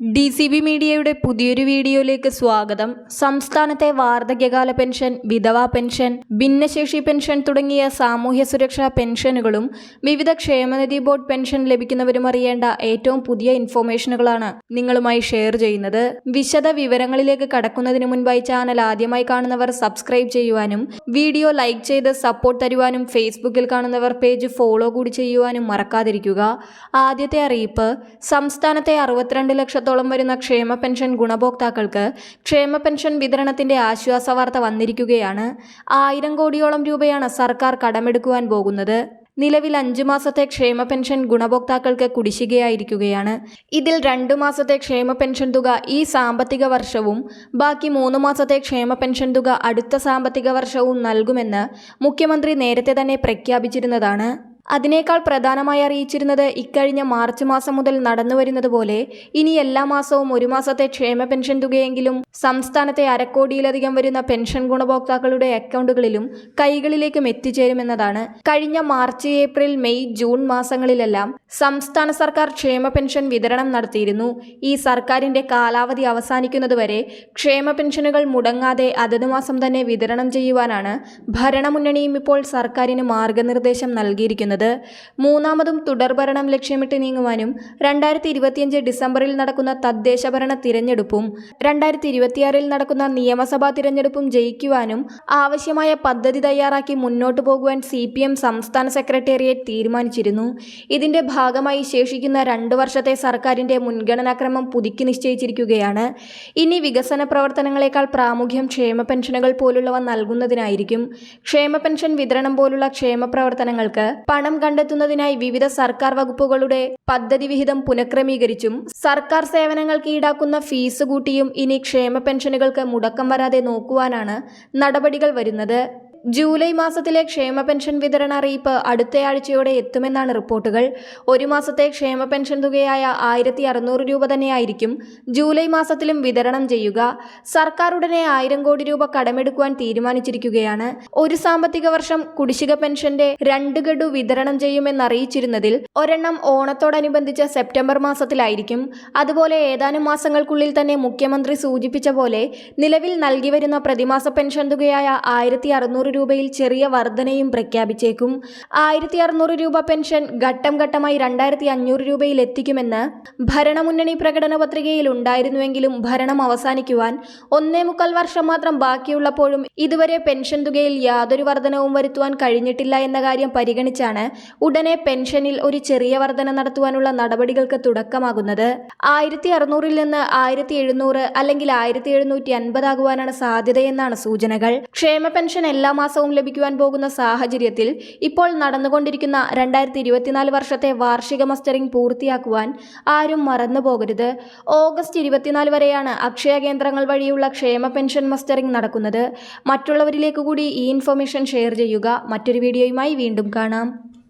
D C B മീഡിയയുടെ പുതിയൊരു വീഡിയോയിലേക്ക് സ്വാഗതം. സംസ്ഥാനത്തെ വാർദ്ധക്യകാല പെൻഷൻ വിധവാ പെൻഷൻ ഭിന്നശേഷി പെൻഷൻ തുടങ്ങിയ സാമൂഹ്യ സുരക്ഷാ പെൻഷനുകളും വിവിധ ക്ഷേമനിധി ബോർഡ് പെൻഷൻ ലഭിക്കുന്നവരും അറിയേണ്ട ഏറ്റവും പുതിയ ഇൻഫോർമേഷനുകളാണ് നിങ്ങളുമായി ഷെയർ ചെയ്യുന്നത്. വിശദ വിവരങ്ങളിലേക്ക് കടക്കുന്നതിന് മുൻപായി ചാനൽ ആദ്യമായി കാണുന്നവർ സബ്സ്ക്രൈബ് ചെയ്യുവാനും വീഡിയോ ലൈക്ക് ചെയ്ത് സപ്പോർട്ട് തരുവാനും ഫേസ്ബുക്കിൽ കാണുന്നവർ പേജ് ഫോളോ കൂടി ചെയ്യുവാനും മറക്കാതിരിക്കുക. ആദ്യത്തെ അറിയിപ്പ് സംസ്ഥാനത്തെ അറുപത്തിരണ്ട് ലക്ഷത്തോളം വരുന്ന ക്ഷേമ പെൻഷൻ ഗുണഭോക്താക്കൾക്ക് ക്ഷേമ പെൻഷൻ വിതരണത്തിന്റെ ആശ്വാസ വാർത്ത വന്നിരിക്കുകയാണ്. ആയിരം കോടിയോളം രൂപയാണ് സർക്കാർ കടമെടുക്കുവാൻ പോകുന്നത്. നിലവിൽ അഞ്ചു മാസത്തെ ക്ഷേമ പെൻഷൻ ഗുണഭോക്താക്കൾക്ക് കുടിശ്ശികയായിരിക്കുകയാണ്. ഇതിൽ രണ്ടു മാസത്തെ ക്ഷേമ പെൻഷൻ തുക ഈ സാമ്പത്തിക വർഷവും ബാക്കി മൂന്ന് മാസത്തെ ക്ഷേമ പെൻഷൻ തുക അടുത്ത സാമ്പത്തിക വർഷവും നൽകുമെന്ന് മുഖ്യമന്ത്രി നേരത്തെ തന്നെ പ്രഖ്യാപിച്ചിരുന്നതാണ്. അതിനേക്കാൾ പ്രധാനമായി അറിയിച്ചിരുന്നത് ഇക്കഴിഞ്ഞ മാർച്ച് മാസം മുതൽ നടന്നുവരുന്നത് പോലെ ഇനി എല്ലാ മാസവും ഒരു മാസത്തെ ക്ഷേമ പെൻഷൻ തുകയെങ്കിലും സംസ്ഥാനത്തെ അരക്കോടിയിലധികം വരുന്ന പെൻഷൻ ഗുണഭോക്താക്കളുടെ അക്കൗണ്ടുകളിലും കൈകളിലേക്കും എത്തിച്ചേരുമെന്നതാണ്. കഴിഞ്ഞ മാർച്ച് ഏപ്രിൽ മെയ് ജൂൺ മാസങ്ങളിലെല്ലാം സംസ്ഥാന സർക്കാർ ക്ഷേമ പെൻഷൻ വിതരണം നടത്തിയിരുന്നു. ഈ സർക്കാരിന്റെ കാലാവധി അവസാനിക്കുന്നതുവരെ ക്ഷേമ പെൻഷനുകൾ മുടങ്ങാതെ അതത് മാസം തന്നെ വിതരണം ചെയ്യുവാനാണ് ഭരണമുന്നണിയും ഇപ്പോൾ സർക്കാരിന് മാർഗനിർദ്ദേശം നൽകിയിരിക്കുന്നത്. മൂന്നാമതും തുടർഭരണം ലക്ഷ്യമിട്ട് നീങ്ങുവാനും രണ്ടായിരത്തി ഇരുപത്തിയഞ്ച് ഡിസംബറിൽ നടക്കുന്ന തദ്ദേശഭരണ തിരഞ്ഞെടുപ്പും രണ്ടായിരത്തി ഇരുപത്തിയാറിൽ നടക്കുന്ന നിയമസഭാ തിരഞ്ഞെടുപ്പും ജയിക്കുവാനും ആവശ്യമായ പദ്ധതി തയ്യാറാക്കി മുന്നോട്ട് പോകുവാൻ സി പി എം സംസ്ഥാന സെക്രട്ടേറിയറ്റ് തീരുമാനിച്ചിരുന്നു. ഇതിന്റെ ഭാഗമായി ശേഷിക്കുന്ന രണ്ടു വർഷത്തെ സർക്കാരിന്റെ മുൻഗണനാക്രമം പുതുക്കി നിശ്ചയിച്ചിരിക്കുകയാണ്. ഇനി വികസന പ്രവർത്തനങ്ങളെക്കാൾ പ്രാമുഖ്യം ക്ഷേമ പെൻഷനുകൾ പോലുള്ളവ നൽകുന്നതിനായിരിക്കും. ക്ഷേമ പെൻഷൻ വിതരണം പോലുള്ള ക്ഷേമ പ്രവർത്തനങ്ങൾക്ക് പണം കണ്ടെത്തുന്നതിനായി വിവിധ സർക്കാർ വകുപ്പുകളുടെ പദ്ധതി വിഹിതം പുനഃക്രമീകരിച്ചും സർക്കാർ സേവനങ്ങൾക്ക് ഈടാക്കുന്ന ഫീസ് കൂട്ടിയും ഇനി ക്ഷേമ പെൻഷനുകൾക്ക് മുടക്കം വരാതെ നോക്കുവാനാണ് നടപടികൾ വരുന്നത്. ജൂലൈ മാസത്തിലെ ക്ഷേമ പെൻഷൻ വിതരണ അറിയിപ്പ് അടുത്തയാഴ്ചയോടെ എത്തുമെന്നാണ് റിപ്പോർട്ടുകൾ. ഒരു മാസത്തെ ക്ഷേമ പെൻഷൻ തുകയായ ആയിരത്തി അറുന്നൂറ് രൂപ തന്നെയായിരിക്കും ജൂലൈ മാസത്തിലും വിതരണം ചെയ്യുക. സർക്കാർ ഉടനെ ആയിരം കോടി രൂപ കടമെടുക്കുവാൻ തീരുമാനിച്ചിരിക്കുകയാണ്. ഒരു സാമ്പത്തിക വർഷം കുടിശ്ശിക പെൻഷന്റെ രണ്ട് ഗഡു വിതരണം ചെയ്യുമെന്നറിയിച്ചിരുന്നതിൽ ഒരെണ്ണം ഓണത്തോടനുബന്ധിച്ച് സെപ്റ്റംബർ മാസത്തിലായിരിക്കും. അതുപോലെ ഏതാനും മാസങ്ങൾക്കുള്ളിൽ തന്നെ മുഖ്യമന്ത്രി സൂചിപ്പിച്ച പോലെ നിലവിൽ നൽകിവരുന്ന പ്രതിമാസ പെൻഷൻ തുകയായ ആയിരത്തി രൂപയിൽ ചെറിയ വർധനയും പ്രഖ്യാപിച്ചേക്കും. ആയിരത്തി അറുന്നൂറ് രൂപ പെൻഷൻ ഘട്ടം ഘട്ടമായി രണ്ടായിരത്തി അഞ്ഞൂറ് രൂപയിൽ എത്തിക്കുമെന്ന് ഭരണമുന്നണി പ്രകടന പത്രികയിൽ ഉണ്ടായിരുന്നുവെങ്കിലും ഭരണം അവസാനിക്കുവാൻ ഒന്നേ മുക്കാൽ വർഷം മാത്രം ബാക്കിയുള്ളപ്പോഴും ഇതുവരെ പെൻഷൻ തുകയിൽ യാതൊരു വർധനവും വരുത്തുവാൻ കഴിഞ്ഞിട്ടില്ല എന്ന കാര്യം പരിഗണിച്ചാണ് ഉടനെ പെൻഷനിൽ ഒരു ചെറിയ വർധന നടത്തുവാനുള്ള നടപടികൾക്ക് തുടക്കമാകുന്നത്. ആയിരത്തി അറുന്നൂറിൽ നിന്ന് ആയിരത്തി എഴുന്നൂറ് അല്ലെങ്കിൽ ആയിരത്തി എഴുന്നൂറ്റി അൻപതാകുവാനാണ് സാധ്യതയെന്നാണ് സൂചനകൾ. ക്ഷേമ പെൻഷൻ എല്ലാ മാസവും ലഭിക്കുവാൻ പോകുന്ന സാഹചര്യത്തിൽ ഇപ്പോൾ നടന്നുകൊണ്ടിരിക്കുന്ന രണ്ടായിരത്തി ഇരുപത്തിനാല് വർഷത്തെ വാർഷിക മസ്റ്ററിംഗ് പൂർത്തിയാക്കുവാൻ ആരും മറന്നു പോകരുത്. ഓഗസ്റ്റ് ഇരുപത്തിനാല് വരെയാണ് അക്ഷയ കേന്ദ്രങ്ങൾ വഴിയുള്ള ക്ഷേമ പെൻഷൻ മസ്റ്ററിംഗ് നടക്കുന്നത്. മറ്റുള്ളവരിലേക്ക് കൂടി ഈ ഇൻഫർമേഷൻ ഷെയർ ചെയ്യുക. മറ്റൊരു വീഡിയോയുമായി വീണ്ടും കാണാം.